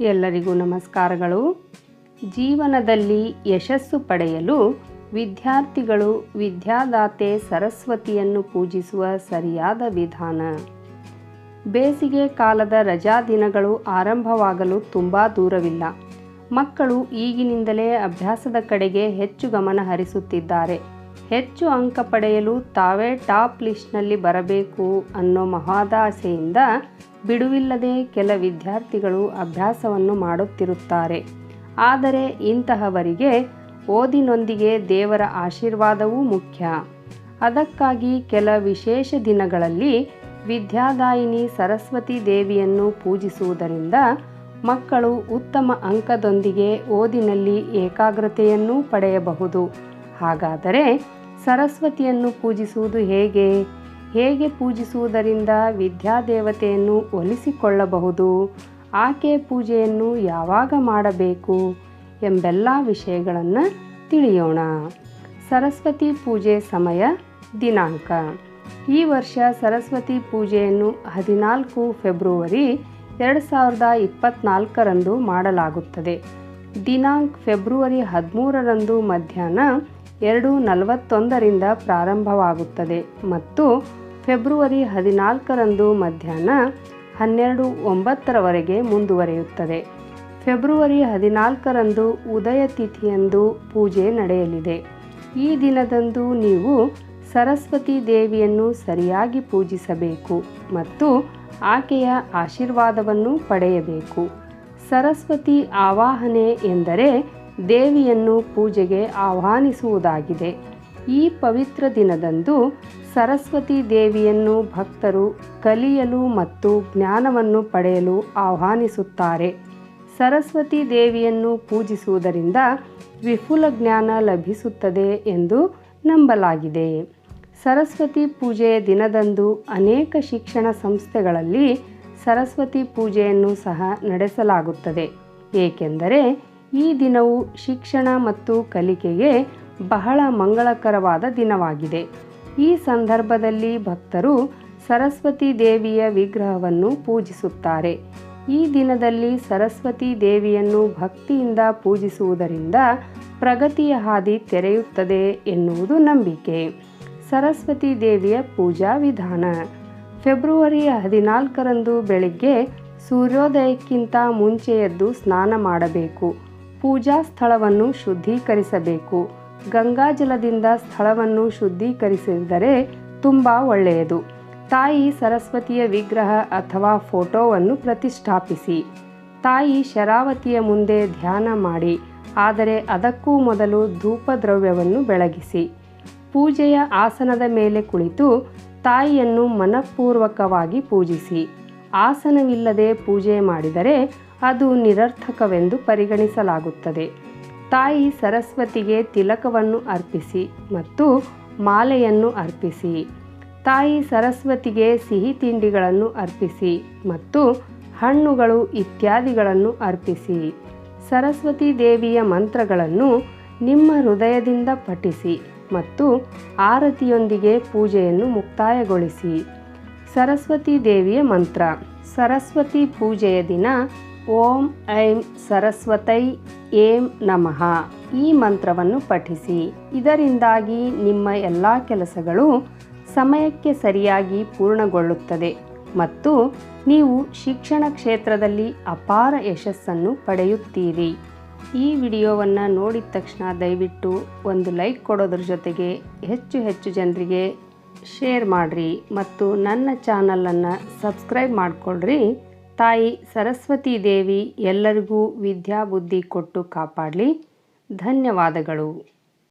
ಎಲ್ಲರಿಗೂ ನಮಸ್ಕಾರಗಳು. ಜೀವನದಲ್ಲಿ ಯಶಸ್ಸು ಪಡೆಯಲು ವಿದ್ಯಾರ್ಥಿಗಳು ವಿದ್ಯಾದಾತೆ ಸರಸ್ವತಿಯನ್ನು ಪೂಜಿಸುವ ಸರಿಯಾದ ವಿಧಾನ. ಬೇಸಿಗೆ ಕಾಲದ ರಜಾ ದಿನಗಳು ಆರಂಭವಾಗಲು ತುಂಬ ದೂರವಿಲ್ಲ. ಮಕ್ಕಳು ಈಗಿನಿಂದಲೇ ಅಭ್ಯಾಸದ ಕಡೆಗೆ ಹೆಚ್ಚು ಗಮನ ಹರಿಸುತ್ತಿದ್ದಾರೆ. ಹೆಚ್ಚು ಅಂಕ ಪಡೆಯಲು ತಾವೇ ಟಾಪ್ ಲಿಸ್ಟ್ನಲ್ಲಿ ಬರಬೇಕು ಅನ್ನೋ ಮಹಾದಾಸೆಯಿಂದ ಬಿಡುವಿಲ್ಲದೆ ಕೆಲ ವಿದ್ಯಾರ್ಥಿಗಳು ಅಭ್ಯಾಸವನ್ನು ಮಾಡುತ್ತಿರುತ್ತಾರೆ. ಆದರೆ ಇಂತಹವರಿಗೆ ಓದಿನೊಂದಿಗೆ ದೇವರ ಆಶೀರ್ವಾದವೂ ಮುಖ್ಯ. ಅದಕ್ಕಾಗಿ ಕೆಲ ವಿಶೇಷ ದಿನಗಳಲ್ಲಿ ವಿದ್ಯಾದಾಯಿನಿ ಸರಸ್ವತಿ ದೇವಿಯನ್ನು ಪೂಜಿಸುವುದರಿಂದ ಮಕ್ಕಳು ಉತ್ತಮ ಅಂಕದೊಂದಿಗೆ ಓದಿನಲ್ಲಿ ಏಕಾಗ್ರತೆಯನ್ನೂ ಪಡೆಯಬಹುದು. ಹಾಗಾದರೆ ಸರಸ್ವತಿಯನ್ನು ಪೂಜಿಸುವುದು ಹೇಗೆ? ಹೇಗೆ ಪೂಜಿಸುವುದರಿಂದ ವಿದ್ಯಾದೇವತೆಯನ್ನು ಒಲಿಸಿಕೊಳ್ಳಬಹುದು? ಆಕೆ ಪೂಜೆಯನ್ನು ಯಾವಾಗ ಮಾಡಬೇಕು ಎಂಬೆಲ್ಲ ವಿಷಯಗಳನ್ನು ತಿಳಿಯೋಣ. ಸರಸ್ವತಿ ಪೂಜೆ ಸಮಯ ದಿನಾಂಕ. ಈ ವರ್ಷ ಸರಸ್ವತಿ ಪೂಜೆಯನ್ನು ಹದಿನಾಲ್ಕು ಫೆಬ್ರವರಿ ಎರಡು ಸಾವಿರದ ಇಪ್ಪತ್ತ್ನಾಲ್ಕರಂದು ಮಾಡಲಾಗುತ್ತದೆ. ದಿನಾಂಕ ಫೆಬ್ರವರಿ ಹದಿಮೂರರಂದು ಮಧ್ಯಾಹ್ನ ಎರಡು ನಲವತ್ತೊಂದರಿಂದ ಪ್ರಾರಂಭವಾಗುತ್ತದೆ ಮತ್ತು ಫೆಬ್ರವರಿ ಹದಿನಾಲ್ಕರಂದು ಮಧ್ಯಾಹ್ನ ಹನ್ನೆರಡು ಒಂಬತ್ತರವರೆಗೆ ಮುಂದುವರಿಯುತ್ತದೆ. ಫೆಬ್ರವರಿ ಹದಿನಾಲ್ಕರಂದು ಉದಯ ತಿಥಿಯಂದು ಪೂಜೆ ನಡೆಯಲಿದೆ. ಈ ದಿನದಂದು ನೀವು ಸರಸ್ವತಿ ದೇವಿಯನ್ನು ಸರಿಯಾಗಿ ಪೂಜಿಸಬೇಕು ಮತ್ತು ಆಕೆಯ ಆಶೀರ್ವಾದವನ್ನು ಪಡೆಯಬೇಕು. ಸರಸ್ವತಿ ಆವಾಹನೆ ಎಂದರೆ ದೇವಿಯನ್ನು ಪೂಜೆಗೆ ಆಹ್ವಾನಿಸುವುದಾಗಿದೆ. ಈ ಪವಿತ್ರ ದಿನದಂದು ಸರಸ್ವತಿ ದೇವಿಯನ್ನು ಭಕ್ತರು ಕಲಿಯಲು ಮತ್ತು ಜ್ಞಾನವನ್ನು ಪಡೆಯಲು ಆಹ್ವಾನಿಸುತ್ತಾರೆ. ಸರಸ್ವತಿ ದೇವಿಯನ್ನು ಪೂಜಿಸುವುದರಿಂದ ವಿಪುಲ ಜ್ಞಾನ ಲಭಿಸುತ್ತದೆ ಎಂದು ನಂಬಲಾಗಿದೆ. ಸರಸ್ವತಿ ಪೂಜೆಯ ದಿನದಂದು ಅನೇಕ ಶಿಕ್ಷಣ ಸಂಸ್ಥೆಗಳಲ್ಲಿ ಸರಸ್ವತಿ ಪೂಜೆಯನ್ನು ಸಹ ನಡೆಸಲಾಗುತ್ತದೆ. ಏಕೆಂದರೆ ಈ ದಿನವು ಶಿಕ್ಷಣ ಮತ್ತು ಕಲಿಕೆಗೆ ಬಹಳ ಮಂಗಳಕರವಾದ ದಿನವಾಗಿದೆ. ಈ ಸಂದರ್ಭದಲ್ಲಿ ಭಕ್ತರು ಸರಸ್ವತಿ ದೇವಿಯ ವಿಗ್ರಹವನ್ನು ಪೂಜಿಸುತ್ತಾರೆ. ಈ ದಿನದಲ್ಲಿ ಸರಸ್ವತಿ ದೇವಿಯನ್ನು ಭಕ್ತಿಯಿಂದ ಪೂಜಿಸುವುದರಿಂದ ಪ್ರಗತಿಯ ಹಾದಿ ತೆರೆಯುತ್ತದೆ ಎನ್ನುವುದು ನಂಬಿಕೆ. ಸರಸ್ವತಿ ದೇವಿಯ ಪೂಜಾ ವಿಧಾನ. ಫೆಬ್ರವರಿ ಹದಿನಾಲ್ಕರಂದು ಬೆಳಿಗ್ಗೆ ಸೂರ್ಯೋದಯಕ್ಕಿಂತ ಮುಂಚೆಯದ್ದು ಸ್ನಾನ ಮಾಡಬೇಕು. ಪೂಜಾ ಸ್ಥಳವನ್ನು ಶುದ್ಧೀಕರಿಸಬೇಕು. ಗಂಗಾಜಲದಿಂದ ಸ್ಥಳವನ್ನು ಶುದ್ಧೀಕರಿಸಿದರೆ ತುಂಬ ಒಳ್ಳೆಯದು. ತಾಯಿ ಸರಸ್ವತಿಯ ವಿಗ್ರಹ ಅಥವಾ ಫೋಟೋವನ್ನು ಪ್ರತಿಷ್ಠಾಪಿಸಿ. ತಾಯಿ ಶರಾವತಿಯ ಮುಂದೆ ಧ್ಯಾನ ಮಾಡಿ, ಆದರೆ ಅದಕ್ಕೂ ಮೊದಲು ಧೂಪ ದ್ರವ್ಯವನ್ನು ಬೆಳಗಿಸಿ. ಪೂಜೆಯ ಆಸನದ ಮೇಲೆ ಕುಳಿತು ತಾಯಿಯನ್ನು ಮನಪೂರ್ವಕವಾಗಿ ಪೂಜಿಸಿ. ಆಸನವಿಲ್ಲದೆ ಪೂಜೆ ಮಾಡಿದರೆ ಅದು ನಿರರ್ಥಕವೆಂದು ಪರಿಗಣಿಸಲಾಗುತ್ತದೆ. ತಾಯಿ ಸರಸ್ವತಿಗೆ ತಿಲಕವನ್ನು ಅರ್ಪಿಸಿ ಮತ್ತು ಮಾಲೆಯನ್ನು ಅರ್ಪಿಸಿ. ತಾಯಿ ಸರಸ್ವತಿಗೆ ಸಿಹಿ ತಿಂಡಿಗಳನ್ನು ಅರ್ಪಿಸಿ ಮತ್ತು ಹಣ್ಣುಗಳು ಇತ್ಯಾದಿಗಳನ್ನು ಅರ್ಪಿಸಿ. ಸರಸ್ವತಿ ದೇವಿಯ ಮಂತ್ರಗಳನ್ನು ನಿಮ್ಮ ಹೃದಯದಿಂದ ಪಠಿಸಿ ಮತ್ತು ಆರತಿಯೊಂದಿಗೆ ಪೂಜೆಯನ್ನು ಮುಕ್ತಾಯಗೊಳಿಸಿ. ಸರಸ್ವತಿ ದೇವಿಯ ಮಂತ್ರ. ಸರಸ್ವತಿ ಪೂಜೆಯ ದಿನ ಓಂ ಐಂ ಸರಸ್ವತೈ ಏಂ ನಮಃ. ಈ ಮಂತ್ರವನ್ನು ಪಠಿಸಿ. ಇದರಿಂದಾಗಿ ನಿಮ್ಮ ಎಲ್ಲ ಕೆಲಸಗಳು ಸಮಯಕ್ಕೆ ಸರಿಯಾಗಿ ಪೂರ್ಣಗೊಳ್ಳುತ್ತದೆ ಮತ್ತು ನೀವು ಶಿಕ್ಷಣ ಕ್ಷೇತ್ರದಲ್ಲಿ ಅಪಾರ ಯಶಸ್ಸನ್ನು ಪಡೆಯುತ್ತೀರಿ. ಈ ವಿಡಿಯೋವನ್ನು ನೋಡಿದ ತಕ್ಷಣ ದಯವಿಟ್ಟು ಒಂದು ಲೈಕ್ ಕೊಡೋದ್ರ ಜೊತೆಗೆ ಹೆಚ್ಚು ಹೆಚ್ಚು ಜನರಿಗೆ ಶೇರ್ ಮಾಡಿರಿ ಮತ್ತು ನನ್ನ ಚಾನಲನ್ನು ಸಬ್ಸ್ಕ್ರೈಬ್ ಮಾಡಿಕೊಳ್ಳ್ರಿ ತಾಯಿ ಸರಸ್ವತಿ ದೇವಿ ಎಲ್ಲರಿಗೂ ವಿದ್ಯಾಬುದ್ಧಿ ಕೊಟ್ಟು ಕಾಪಾಡಲಿ. ಧನ್ಯವಾದಗಳು.